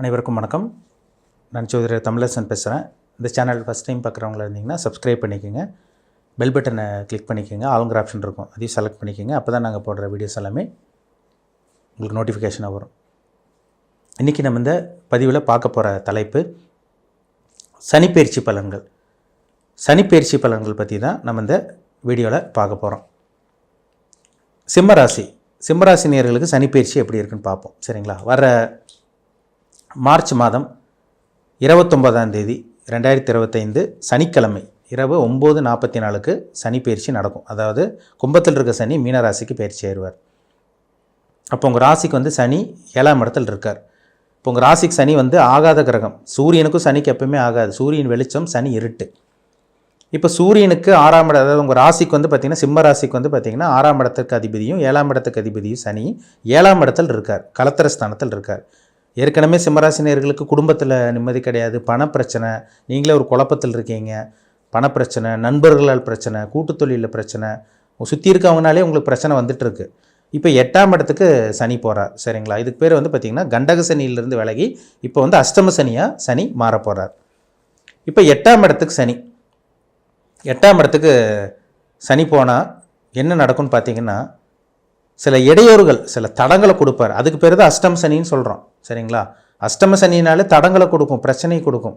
அனைவருக்கும் வணக்கம். நான் சௌதரி தமிழரசன் பேசுகிறேன் இந்த சேனல் ஃபஸ்ட் டைம் பார்க்குறவங்களா இருந்தீங்கன்னா சப்ஸ்கிரைப் பண்ணிக்கோங்க. பெல் பட்டனை கிளிக் பண்ணிக்கோங்க. ஆளுங்கிற ஆப்ஷன் இருக்கும். அதையும் செலக்ட் பண்ணிக்கோங்க. அப்போ தான் நாங்கள் போடுற வீடியோஸ் எல்லாமே உங்களுக்கு நோட்டிஃபிகேஷனாக வரும். இன்றைக்கி நம்ம இந்த பதிவில் பார்க்க போகிற தலைப்பு சனிப்பயிற்சி பலன்கள். சனிப்பெயர்ச்சி பலன்கள் பற்றி தான் நம்ம இந்த வீடியோவில் பார்க்க போகிறோம் சிம்மராசி சிம்மராசி நேயர்களுக்கு சனிப்பெயர்ச்சி எப்படி இருக்குன்னு பார்ப்போம். சரிங்களா? வர மார்ச் மாதம் இருபத்தொம்போதாம் தேதி ரெண்டாயிரத்தி இருபத்தைந்து சனிக்கிழமை இரவு ஒம்பது நாற்பத்தி நாலுக்கு சனி பயிற்சி நடக்கும். அதாவது கும்பத்தில் இருக்க சனி மீனராசிக்கு பயிற்சி ஆயிடுவார். அப்போ உங்கள் ராசிக்கு வந்து சனி ஏழாம் இடத்துல இருக்கார். இப்போ உங்கள் ராசிக்கு சனி வந்து ஆகாத கிரகம். சூரியனுக்கும் சனிக்கு எப்பவுமே ஆகாது. சூரியன் வெளிச்சம் சனி இருட்டு. இப்போ சூரியனுக்கு ஆறாம் இடம் அதாவது உங்கள் ராசிக்கு வந்து பார்த்திங்கன்னா சிம்ம ராசிக்கு வந்து பார்த்திங்கன்னா ஆறாம் இடத்துக்கு அதிபதியும் ஏழாம் இடத்துக்கு அதிபதியும் சனி ஏழாம் இடத்தில் இருக்கார். கலத்திர ஸ்தானத்தில் இருக்கார். ஏற்கனவே சிம்மராசினியர்களுக்கு குடும்பத்தில் நிம்மதி கிடையாது பணப்பிரச்சனை நீங்களே ஒரு குழப்பத்தில் இருக்கீங்க. பணப்பிரச்சனை நண்பர்களால் பிரச்சனை கூட்டுத் தொழிலில் பிரச்சனை சுற்றி இருக்கவங்கனாலே உங்களுக்கு பிரச்சனை வந்துட்டுருக்கு. இப்போ எட்டாம் இடத்துக்கு சனி போகிறார் சரிங்களா? இதுக்கு பேர் வந்து பார்த்திங்கன்னா கண்டக சனியிலிருந்து விலகி இப்போ வந்து அஷ்டம சனியாக சனி மாற போகிறார் இப்போ எட்டாம் இடத்துக்கு சனி. எட்டாம் இடத்துக்கு சனி போனால் என்ன நடக்கும்னு பார்த்தீங்கன்னா சில இடையூறுகள் சில தடங்களை கொடுப்பார். அதுக்கு பேர் தான் அஷ்டம் சனின்னு சொல்கிறோம் சரிங்களா? அஷ்டம சனினாலே தடங்களை கொடுக்கும் பிரச்சனையை கொடுக்கும்.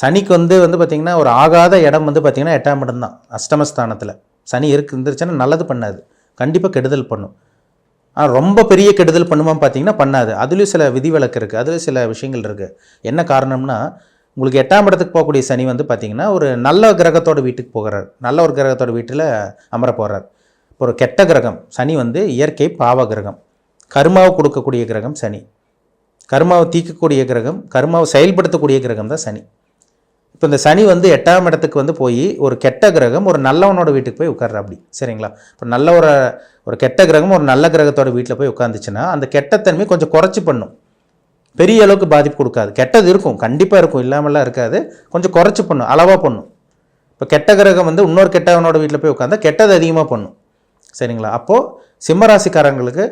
சனிக்கு வந்து வந்து பார்த்திங்கன்னா ஒரு ஆகாத இடம் வந்து பார்த்திங்கன்னா எட்டாம் இடம் தான் அஷ்டமஸ்தானத்தில். சனி இருக்கு இருந்துருச்சுன்னா நல்லது பண்ணாது. கண்டிப்பாக கெடுதல் பண்ணும். ஆனால் ரொம்ப பெரிய கெடுதல் பண்ணுமான்னு பார்த்தீங்கன்னா பண்ணாது. அதுலேயும் சில விதிவிலக்கு இருக்குது அதுலேயும் சில விஷயங்கள் இருக்குது என்ன காரணம்னா உங்களுக்கு எட்டாம் இடத்துக்கு போகக்கூடிய சனி வந்து பார்த்திங்கன்னா ஒரு நல்ல கிரகத்தோட வீட்டுக்கு போகிறார். நல்ல ஒரு கிரகத்தோட வீட்டில் அமர போகிறார் இப்போ ஒரு கெட்ட கிரகம் சனி வந்து இயற்கை பாவ கிரகம். கருமாவை கொடுக்கக்கூடிய கிரகம் சனி. கர்மாவை தீக்கக்கூடிய கிரகம் கர்மாவை செயல்படுத்தக்கூடிய கிரகம் தான் சனி. இப்போ இந்த சனி வந்து எட்டாம் இடத்துக்கு வந்து போய் ஒரு கெட்ட கிரகம் ஒரு நல்லவனோட வீட்டுக்கு போய் உட்கார்ற அப்படி. சரிங்களா? இப்போ நல்ல ஒரு ஒரு கெட்ட கிரகம் ஒரு நல்ல கிரகத்தோட வீட்டில் போய் உட்காந்துச்சுன்னா அந்த கெட்டத்தன்மை கொஞ்சம் குறைச்சி பண்ணும். பெரிய அளவுக்கு பாதிப்பு கொடுக்காது. கெட்டது இருக்கும். கண்டிப்பாக இருக்கும். இல்லாமலாம் இருக்காது. கொஞ்சம் குறைச்சி பண்ணும். அளவாக பண்ணும். இப்போ கெட்ட கிரகம் வந்து இன்னொரு கெட்டவனோட வீட்டில் போய் உட்காந்தா கெட்டது அதிகமாக பண்ணும். சரிங்களா? அப்போது சிம்மராசிக்காரங்களுக்கு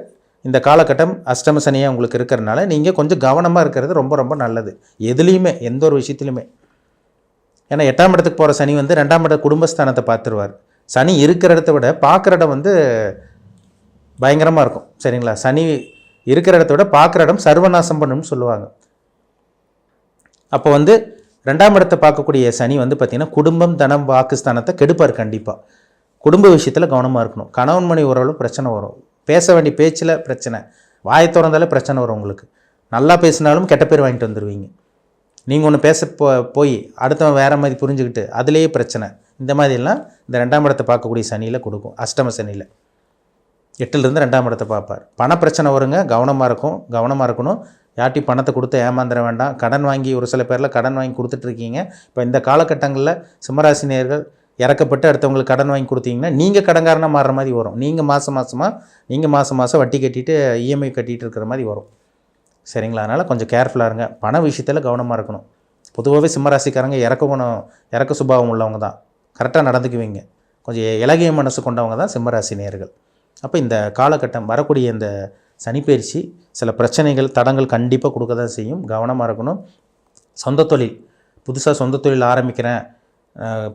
இந்த காலகட்டம் அஷ்டம சனியாக உங்களுக்கு இருக்கிறனால நீங்கள் கொஞ்சம் கவனமாக இருக்கிறது ரொம்ப ரொம்ப நல்லது. எதுலேயுமே எந்த ஒரு விஷயத்துலையுமே ஏன்னா எட்டாம் இடத்துக்கு போகிற சனி வந்து ரெண்டாம் இட குடும்பஸ்தானத்தை பார்த்துருவார். சனி இருக்கிற இடத்த விட பார்க்குற இடம் வந்து பயங்கரமாக இருக்கும். சரிங்களா? சனி இருக்கிற இடத்த விட பார்க்குற இடம் சர்வநாசம் பண்ணும்னு சொல்லுவாங்க. அப்போ வந்து ரெண்டாம் இடத்தை பார்க்கக்கூடிய சனி வந்து பார்த்திங்கன்னா குடும்பம் தனம் வாக்குஸ்தானத்தை கெடுப்பார் கண்டிப்பாக குடும்ப விஷயத்தில் கவனமாக இருக்கணும். கணவன் மணி உறவில் பிரச்சனை வரும். பேச வேண்டிய பேச்சில் பிரச்சனை. வாயை திறந்தாலே பிரச்சனை வரும் உங்களுக்கு. நல்லா பேசினாலும் கெட்ட பேர் வாங்கிட்டு வந்துடுவீங்க நீங்கள் ஒன்று பேச போ போய் அடுத்தவன் வேறு மாதிரி புரிஞ்சுக்கிட்டு அதுலேயே பிரச்சனை. இந்த மாதிரிலாம் இந்த ரெண்டாம் இடத்தை பார்க்கக்கூடிய சனியில் கொடுக்கும். அஷ்டம சனியில். எட்டுலேருந்து ரெண்டாம் இடத்தை பார்ப்பார். பண பிரச்சனை வருங்க கவனமாக இருக்கும் கவனமாக இருக்கணும். யார்ட்டி பணத்தை கொடுத்து ஏமாந்துட வேண்டாம். கடன் வாங்கி ஒரு சில பேரில் கடன் வாங்கி கொடுத்துட்ருக்கீங்க இப்போ இந்த காலகட்டங்களில் சிம்மராசினியர்கள் இறக்கப்பட்டு அடுத்தவங்களுக்கு கடன் வாங்கி கொடுத்தீங்கன்னா நீங்கள் கடன்காரனாக மாறுற மாதிரி வரும். நீங்கள் மாதம் மாதமாக நீங்கள் மாதம் மாதம் வட்டி கட்டிட்டு இஎம்ஐ கட்டிகிட்டு இருக்கிற மாதிரி வரும். சரிங்களா? அதனால் கொஞ்சம் கேர்ஃபுல்லாக இருங்க. பண விஷயத்தில் கவனமாக இருக்கணும். பொதுவாகவே சிம்மராசிக்காரங்க இறக்க குணம் இறக்க சுபாவம் உள்ளவங்க தான். கரெக்டாக நடந்துக்குவீங்க. கொஞ்சம் இலகிய மனசு கொண்டவங்க தான் சிம்மராசி நேர்கள் அப்போ இந்த காலகட்டம் வரக்கூடிய இந்த சனிப்பயிற்சி சில பிரச்சனைகள் தடங்கள் கண்டிப்பாக கொடுக்க தான் செய்யும். கவனமாக இருக்கணும். சொந்த தொழில். புதுசாக சொந்த தொழில் ஆரம்பிக்கிறேன்.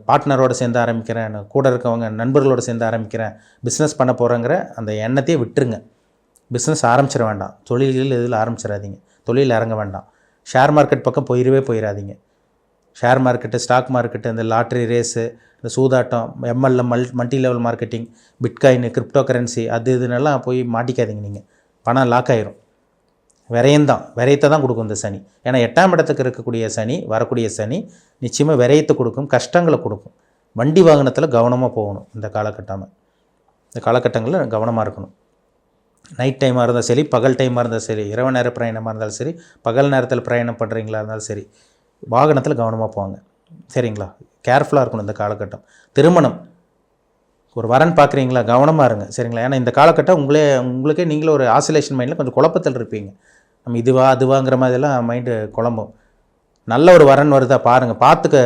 பார்ட்னரோடு சேர்ந்து ஆரம்பிக்கிறேன் கூட இருக்கவங்க நண்பர்களோடு சேர்ந்து ஆரம்பிக்கிறேன் பிஸ்னஸ் பண்ண போகிறேங்கிற அந்த எண்ணத்தையே விட்டுருங்க. பிஸ்னஸ் ஆரம்பிச்சிட வேண்டாம். தொழில்கள் இதில் ஆரம்பிச்சிடாதீங்க. தொழில் இறங்க வேண்டாம். ஷேர் மார்க்கெட் பக்கம் போயிடவே போயிடாதீங்க. ஷேர் மார்க்கெட்டு ஸ்டாக் மார்க்கெட்டு இந்த லாட்ரி ரேஸு இந்த சூதாட்டம் எம்எல்ஏ மல் multi level marketing bitcoin crypto currency அது இதுன்னெல்லாம் போய் மாட்டிக்காதீங்க நீங்கள் பணம் லாக் ஆயிரும். விரயம்தான். விரயத்தை தான் கொடுக்கும் இந்த சனி. ஏன்னா எட்டாம் இடத்துக்கு இருக்கக்கூடிய சனி வரக்கூடிய சனி நிச்சயமாக விரயத்தை கொடுக்கும் கஷ்டங்களை கொடுக்கும். வண்டி வாகனத்தில் கவனமாக போகணும் இந்த காலகட்டம். இந்த காலகட்டங்களில் கவனமாக இருக்கணும். நைட் டைமாக இருந்தால் சரி பகல் டைமாக இருந்தால் சரி இரவு நேர பிரயாணமாக இருந்தாலும் சரி பகல் நேரத்தில் பிரயாணம் பண்ணுறீங்களா இருந்தாலும் சரி வாகனத்தில் கவனமாக போவாங்க சரிங்களா? கேர்ஃபுல்லாக இருக்கணும் இந்த காலகட்டம். திருமணம். ஒரு வரன் பார்க்குறீங்களா கவனமாக இருங்க. சரிங்களா? ஏன்னா இந்த காலகட்டம் உங்களே உங்களுக்கே நீங்களே ஒரு ஆசிலேஷன் மைண்டில் கொஞ்சம் குழப்பத்தில் இருப்பீங்க. நம்ம இதுவா அதுவாங்கிற மாதிரிலாம் மைண்டு குழம்பும். நல்ல ஒரு வரன் வருதா பாருங்கள் பார்த்துக்க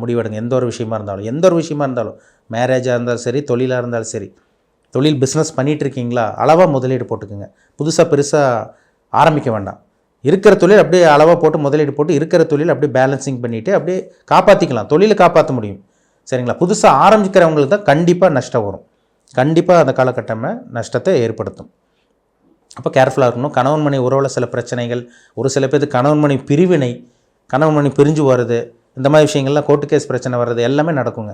முடிவெடுங்க. எந்த ஒரு விஷயமா இருந்தாலும். எந்த ஒரு விஷயமா இருந்தாலும். மேரேஜாக இருந்தாலும் சரி தொழிலாக இருந்தாலும் சரி. தொழில் பிஸ்னஸ் பண்ணிகிட்டு இருக்கீங்களா அளவாக முதலீடு போட்டுக்குங்க. புதுசாக பெருசாக ஆரம்பிக்க வேண்டாம். இருக்கிற தொழில் அப்படியே அளவாக போட்டு முதலீடு போட்டு இருக்கிற தொழில் அப்படியே பேலன்சிங் பண்ணிவிட்டு அப்படியே காப்பாற்றிக்கலாம் தொழிலை காப்பாற்ற முடியும். சரிங்களா? புதுசாக ஆரம்பிக்கிறவங்களுக்கு தான் கண்டிப்பாக நஷ்டம் வரும். கண்டிப்பாக அந்த காலகட்டமே நஷ்டத்தை ஏற்படுத்தும். அப்போ கேர்ஃபுல்லாக இருக்கணும். கணவன் மணி உறவில் சில பிரச்சனைகள் ஒரு சில பேருக்கு கணவன் மணி பிரிவினை கணவன் மணி பிரிஞ்சு வருது. இந்த மாதிரி விஷயங்கள்லாம் கோர்ட்டு கேஸ் பிரச்சனை வர்றது எல்லாமே நடக்குங்க.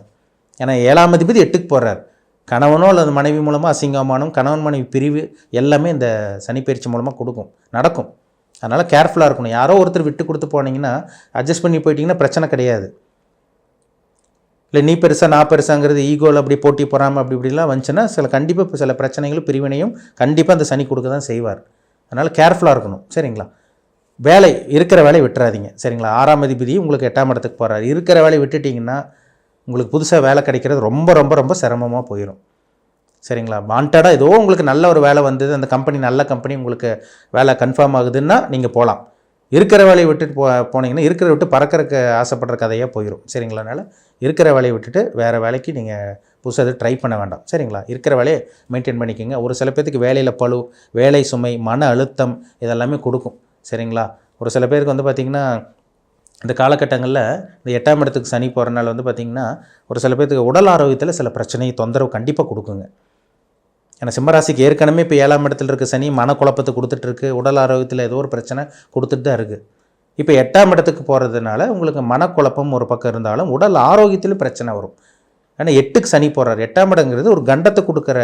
ஏன்னா ஏழாம் அதிபதி எட்டுக்கு போடுறார் கணவனோ அல்லது மனைவி மூலமாக அசிங்கமானம் கணவன் மனைவி பிரிவு எல்லாமே இந்த சனிப்பயிற்சி மூலமாக கொடுக்கும். நடக்கும். அதனால் கேர்ஃபுல்லாக இருக்கணும். யாரோ ஒருத்தர் விட்டு கொடுத்து போனீங்கன்னா அட்ஜஸ்ட் பண்ணி போயிட்டிங்கன்னா பிரச்சனை கிடையாது. இல்லை நீ பெருசா நான் பெருசாங்கிறது ஈகோவில் அப்படி போட்டி போகாமல் அப்படி இப்படிலாம் வந்துச்சுன்னா சில கண்டிப்பாக சில பிரச்சனைகளும் பிரிவினையும் கண்டிப்பாக அந்த சனி கொடுக்க தான் செய்வார். அதனால் கேர்ஃபுல்லாக இருக்கணும் சரிங்களா? வேலை இருக்கிற வேலையை விட்டுறாதீங்க சரிங்களா? ஆறாம் அதிபதி உங்களுக்கு எட்டாம் இடத்துக்கு போகிறார் இருக்கிற வேலையை விட்டுட்டிங்கன்னா உங்களுக்கு புதுசாக வேலை கிடைக்கிறது ரொம்ப ரொம்ப ரொம்ப சிரமமாக போயிடும் சரிங்களா? வாண்டடாக ஏதோ உங்களுக்கு நல்ல ஒரு வேலை வந்தது அந்த கம்பெனி நல்ல கம்பெனி உங்களுக்கு வேலை கன்ஃபார்ம் ஆகுதுன்னா நீங்கள் போகலாம் இருக்கிற வேலையை விட்டுட்டு போ போனீங்கன்னா இருக்கிற விட்டு பறக்கறக்கு ஆசைப்படுற கதையாக போயிடும் சரிங்களா? அதனால் இருக்கிற வேலையை விட்டுட்டு வேறு வேலைக்கு நீங்கள் புதுசாக எதுவும் ட்ரை பண்ண வேண்டாம். சரிங்களா? இருக்கிற வேலையை மெயின்டைன் பண்ணிக்கோங்க. ஒரு சில பேர்த்துக்கு வேலையில் பழு வேலை சுமை மன அழுத்தம் இதெல்லாமே கொடுக்கும். சரிங்களா? ஒரு சில பேருக்கு வந்து பார்த்திங்கன்னா இந்த காலகட்டங்களில் இந்த எட்டாம் இடத்துக்கு சனி போகிறனால வந்து பார்த்திங்கன்னா ஒரு சில பேர்த்துக்கு உடல் ஆரோக்கியத்தில் சில பிரச்சனை தொந்தரவு கண்டிப்பாக கொடுக்குங்க. ஏன்னா சிம்மராசிக்கு ஏற்கனவே இப்போ ஏழாம் இடத்துல இருக்க சனி மனக்குழப்பத்தை கொடுத்துட்ருக்கு உடல் ஆரோக்கியத்தில் ஏதோ ஒரு பிரச்சனை கொடுத்துட்டு தான் இருக்குது இப்போ எட்டாம் இடத்துக்கு போகிறதுனால உங்களுக்கு மனக்குழப்பம் ஒரு பக்கம் இருந்தாலும் உடல் ஆரோக்கியத்திலும் பிரச்சனை வரும். ஏன்னா எட்டுக்கு சனி போகிறார் எட்டாம் இடங்கிறது ஒரு கண்டத்தை கொடுக்குற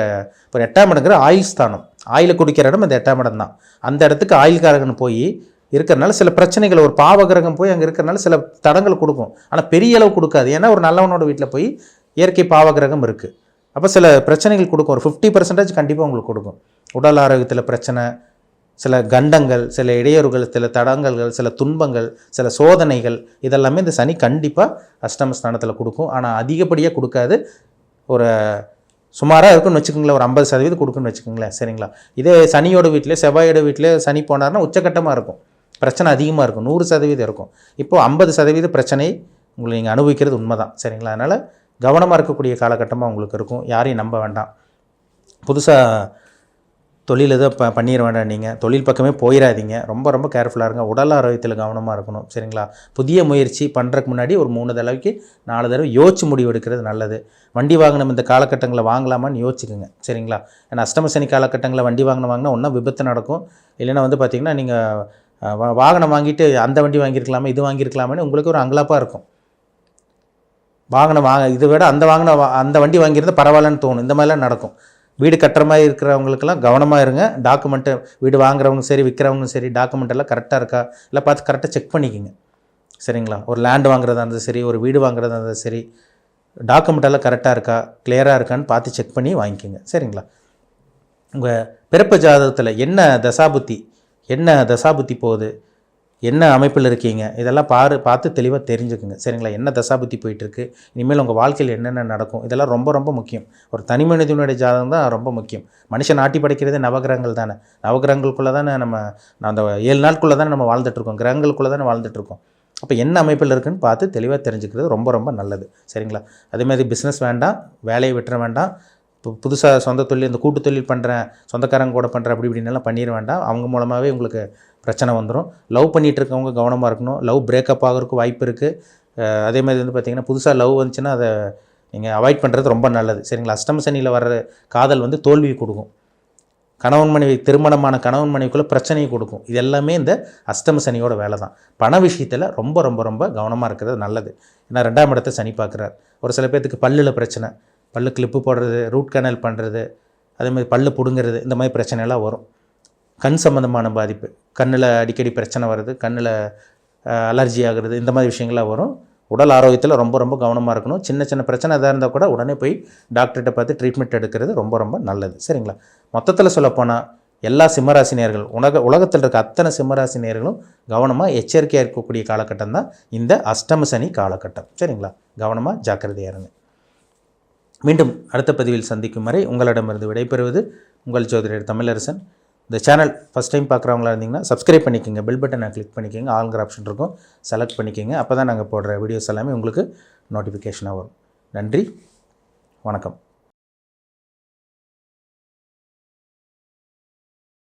இப்போ எட்டாம் இடங்கிற ஆயுள் ஸ்தானம். ஆயில் குடிக்கிற இடம் அந்த எட்டாம் இடம் தான். அந்த இடத்துக்கு ஆயுள்காரகன் போய் இருக்கிறனால சில பிரச்சனைகள் ஒரு பாவகிரகம் போய் அங்கே இருக்கிறனால சில தடங்கள் கொடுக்கும். ஆனால் பெரிய அளவு கொடுக்காது. ஏன்னா ஒரு நல்லவனோட வீட்டில் போய் இயற்கை பாவகிரகம் இருக்குது அப்போ சில பிரச்சனைகள் கொடுக்கும். ஒரு ஃபிஃப்டி பர்சன்டேஜ் கண்டிப்பாக உங்களுக்கு கொடுக்கும். உடல் ஆரோக்கியத்தில் பிரச்சனை சில கண்டங்கள் சில இடையூறுகள் சில தடங்கல்கள் சில துன்பங்கள் சில சோதனைகள் இதெல்லாமே இந்த சனி கண்டிப்பாக அஷ்டம ஸ்தானத்தில் கொடுக்கும். ஆனால் அதிகப்படியாக கொடுக்காது. ஒரு சுமாராக இருக்குன்னு வச்சுக்கோங்களேன். ஒரு ஐம்பது சதவீதம் கொடுக்குன்னு வச்சுக்கோங்களேன். சரிங்களா? இதே சனியோட வீட்டிலே செவ்வாயோட வீட்டிலே சனி போனார்னா உச்சக்கட்டமாக இருக்கும். பிரச்சனை அதிகமாக இருக்கும். நூறு சதவீதம் இருக்கும். இப்போது ஐம்பது சதவீத பிரச்சனை உங்களை நீங்கள் அனுபவிக்கிறது உண்மை தான் சரிங்களா? அதனால் கவனமாக இருக்கக்கூடிய காலகட்டமாக உங்களுக்கு இருக்கும். யாரையும் நம்ப வேண்டாம். புதுசாக தொழில் எதுவும் ப பண்ணிட வேண்டாம் நீங்கள் தொழில் பக்கமே போயிடாதீங்க. ரொம்ப ரொம்ப கேர்ஃபுல்லாக இருங்க. உடல் ஆரோக்கியத்தில் கவனமாக இருக்கணும். சரிங்களா? புதிய முயற்சி பண்ணுறதுக்கு முன்னாடி ஒரு மூணு தடவைக்கு நாலு தடவை யோசிச்சு முடிவு எடுக்கிறது நல்லது. வண்டி வாகனம் இந்த காலகட்டங்களில் வாங்கலாமான்னு யோசிச்சுக்குங்க. சரிங்களா? ஏன்னா அஷ்டம சனி காலகட்டங்களில் வண்டி வாங்கின வாங்கினா ஒன்றும் விபத்து நடக்கும். இல்லைன்னா வந்து பார்த்திங்கன்னா நீங்கள் வாகனம் வாங்கிட்டு அந்த வண்டி வாங்கியிருக்கலாமே இது வாங்கியிருக்கலாமே உங்களுக்கு ஒரு அங்கலாப்பாக இருக்கும். வாங்கின வாங்க இதை விட அந்த வாங்கின அந்த வண்டி வாங்கியிருந்தால் பரவாயில்லன்னு தோணும். இந்த மாதிரிலாம் நடக்கும். வீடு கட்டுற மாதிரி இருக்கிறவங்களுக்கெல்லாம் கவனமாக இருங்க. டாக்குமெண்ட்டு வீடு வாங்குறவங்க சரி விற்கிறவங்க சரி டாக்குமெண்ட் எல்லாம் கரெக்டாக இருக்கா? இல்லை பார்த்து கரெக்டாக செக் பண்ணிக்கோங்க. சரிங்களா? ஒரு லேண்ட் வாங்குறதா இருந்தாலும் சரி ஒரு வீடு வாங்குறதா இருந்தாலும் சரி டாக்குமெண்ட் எல்லாம் கரெக்டாக இருக்கா? கிளியராக இருக்கான்னு பார்த்து செக் பண்ணி வாங்கிக்கோங்க. சரிங்களா? உங்கள் பிறப்பு ஜாதகத்தில் என்ன தசாபுத்தி என்ன தசாபுத்தி போகுது? என்ன அமைப்பில் இருக்கீங்க? இதெல்லாம் பாரு பார்த்து தெளிவாக தெரிஞ்சுக்குங்க. சரிங்களா? என்ன தசாபுத்தி போயிட்டுருக்கு? இனிமேல் உங்கள் வாழ்க்கையில் என்னென்ன நடக்கும்? இதெல்லாம் ரொம்ப ரொம்ப முக்கியம். ஒரு தனி மனிதனுடைய ஜாதகம் தான் ரொம்ப முக்கியம். மனுஷன் நாட்டி படைக்கிறதே நவகிரகங்கள் தானே. நவகிரகங்களுக்குள்ளே தானே நம்ம அந்த ஏழு நாட்குள்ளே தானே நம்ம வாழ்ந்துட்டுருக்கோம் கிரகங்களுக்குள்ளே தானே வாழ்ந்துட்டுருக்கோம் அப்போ என்ன அமைப்பில் இருக்குன்னு பார்த்து தெளிவாக தெரிஞ்சுக்கிறது ரொம்ப ரொம்ப நல்லது. சரிங்களா? அதேமாதிரி பிஸ்னஸ் வேண்டாம். வேலையை விட்டுற வேண்டாம். இப்போ புதுசாக சொந்த தொழில் இந்த கூட்டு தொழில் பண்ணுறேன் சொந்தக்காரங்க கூட பண்ணுறேன் அப்படி இப்படின்னெல்லாம் பண்ணிட வேண்டாம். அவங்க மூலமாகவே உங்களுக்கு பிரச்சனை வந்துடும் லவ் பண்ணிகிட்டு இருக்கவங்க கவனமாக இருக்கணும். லவ் பிரேக்கப் ஆகிறதுக்கு வாய்ப்பு இருக்குது அதே மாதிரி வந்து பார்த்திங்கன்னா புதுசாக லவ் வந்துச்சுன்னா அதை நீங்கள் அவாய்ட் பண்ணுறது ரொம்ப நல்லது. சரிங்களா? அஷ்டம சனியில் வர்ற காதல் வந்து தோல்வி கொடுக்கும். கணவன் மனைவி திருமணமான கணவன் மனைவிக்குள்ளே பிரச்சனையை கொடுக்கும். இது எல்லாமே இந்த அஷ்டம சனியோட வேலை தான் பண விஷயத்தில் ரொம்ப ரொம்ப ரொம்ப கவனமாக இருக்கிறது நல்லது. ஏன்னா ரெண்டாம் இடத்த சனி பார்க்குறார் ஒரு சில பேர்த்துக்கு பல்லில் பிரச்சனை. பல்லு கிளிப்பு போடுறது ரூட் கனல் பண்ணுறது அதே மாதிரி பல்லு பிடுங்கிறது இந்த மாதிரி பிரச்சனைலாம் வரும். கண் சம்மந்தமான பாதிப்பு. கண்ணில் அடிக்கடி பிரச்சனை வருது கண்ணில் அலர்ஜி ஆகுறது இந்த மாதிரி விஷயங்கள்லாம் வரும். உடல் ஆரோக்கியத்தில் ரொம்ப ரொம்ப கவனமாக இருக்கணும். சின்ன சின்ன பிரச்சனை எதாக இருந்தால் கூட உடனே போய் டாக்டர்கிட்ட பார்த்து ட்ரீட்மெண்ட் எடுக்கிறது ரொம்ப ரொம்ப நல்லது. சரிங்களா? மொத்தத்தில் சொல்லப்போனால் எல்லா சிம்மராசினியர்கள் உலக உலகத்தில் இருக்க அத்தனை சிம்மராசினியர்களும் கவனமாக எச்சரிக்கையாக இருக்கக்கூடிய காலகட்டம் தான் இந்த அஷ்டம சனி காலகட்டம். சரிங்களா? கவனமாக ஜாக்கிரதையாக இருங்க. மீண்டும் அடுத்த பதிவில் சந்திக்கும் வரை உங்களிடமிருந்து விடைபெறுவது உங்கள் ஜோதிடர் தமிழரசன். இந்த சேனல் ஃபஸ்ட் டைம் பார்க்குறவங்களா இருந்தீங்கன்னா சப்ஸ்கிரைப் பண்ணிக்கோங்க. பெல் பட்டனை கிளிக் பண்ணிக்கோங்க. ஆல்கிற ஆப்ஷன் இருக்கும். செலக்ட் பண்ணிக்கோங்க. அப்போ தான் நாங்கள் போடுற வீடியோஸ் எல்லாமே உங்களுக்கு நோட்டிஃபிகேஷனாக வரும். நன்றி. வணக்கம்.